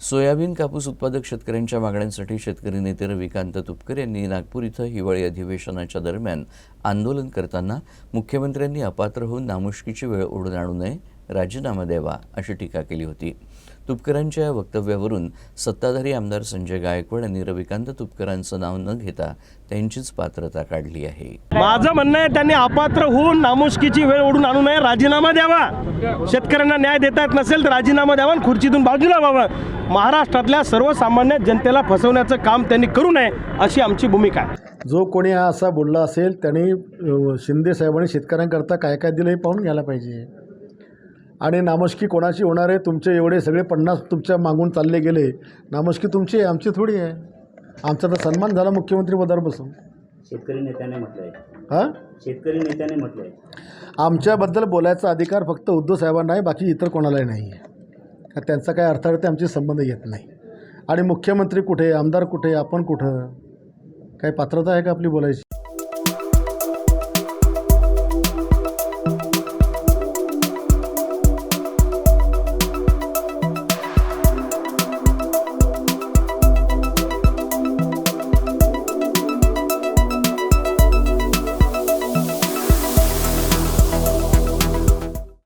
Soybean कापूस उत्पादक शेतकऱ्यांच्या मागण्यांसाठी शेतकरी नेते रविकांत तुपकर यांनी नागपूर इथं हिवाळी अधिवेशनाच्या दरम्यान आंदोलन करताना मुख्यमंत्र्यांनी अपात्र होऊन नामुष्कीची वेळ ओढून आणू नये राजीनामा द्यावा अशी टीका केली होती. तुपकरांच्या या वक्तव्यावरून सत्ताधारी आमदार संजय गायकवाड यांनी रविकांत तुपकरांचं नाव न घेता त्यांचीच पात्रता काढली आहे. माझं म्हणणं आहे त्यांनी अपात्र होऊन नामुष्कीची वेळ ओढून आणू नये राजीनामा द्यावा. शेतकऱ्यांना न्याय देता येत नसेल तर राजीनामा द्यावा आणि खुर्चीतून बाजूला व्हावं. महाराष्ट्रातल्या सर्वसामान्य जनतेला फसवण्याचं काम त्यांनी करू नये अशी आमची भूमिका आहे. जो कोणी हा असा बोलला असेल त्यांनी शिंदे साहेबांनी शेतकऱ्यांकरता काय काय दिलं हे पाहून घ्यायला पाहिजे. आणि नामस्की कोणाची होणार आहे? तुमचे एवढे सगळे पन्नास तुमच्या मागून चालले गेले. नामस्की तुमची आहे आमची थोडी आहे. आमचा तर सन्मान झाला मुख्यमंत्री पदावर बसून. शेतकरी नेत्याने म्हटलंय. हां? शेतकरी नेत्याने म्हटलंय. आमच्याबद्दल बोलायचा अधिकार फक्त उद्धव साहेबांना आहे बाकी इतर कोणालाही नाही आहे. का त्यांचा काय अर्थार्थ आमचे संबंध येत नाही. आणि मुख्यमंत्री कुठे आमदार कुठे आपण कुठं? काही पात्रता आहे का आपली बोलायची?